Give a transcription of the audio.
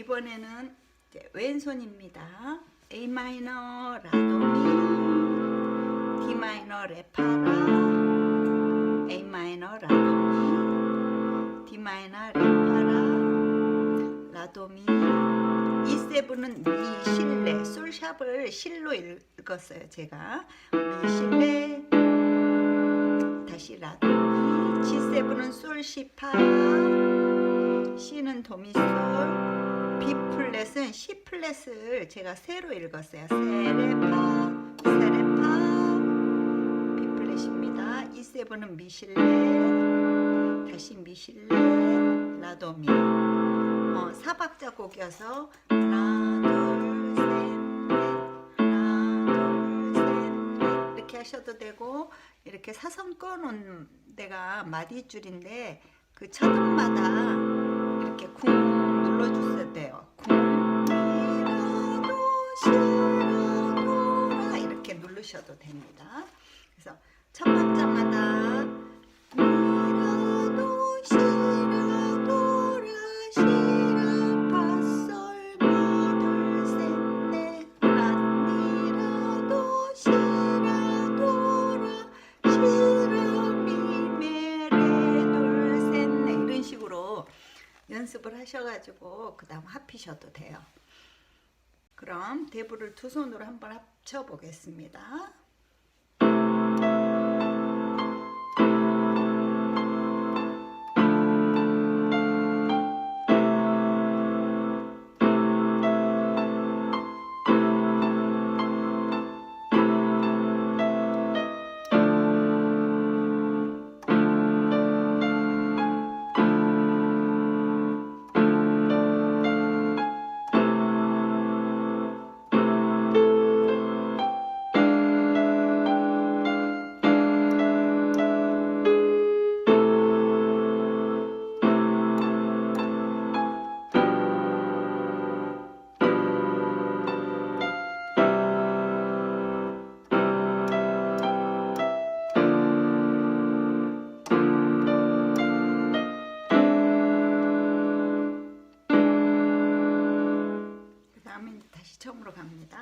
이번에는 왼손입니다. A 마이너 라도미. D 마이너 레파라 A 마이너 라도미. D 마이너 레파라 라도미. E7은 미 실레 솔샵을 실로 읽었어요 제가. 미 실레 다시 라도미. G7은 솔 시파. C는 도미솔 B 플랫은 C 플랫을 제가 세로 읽었어요. 세레파 세레파. B 플랫입니다. E7은 미실레 다시 미실레 라도미. 어, 사박자 곡이어서 하나 둘 셋 넷 하나 둘 셋 넷 이렇게 하셔도 되고 이렇게 사선 꺼놓은 데가 마디줄인데 그 첫음마다 미라도 시라도라 이렇게 누르셔도 됩니다. 그래서 첫 박자마다 연습을 하셔가지고 그 다음 합히셔도 돼요. 그럼 대부를 두 손으로 한번 합쳐 보겠습니다. 시 처음으로 갑니다.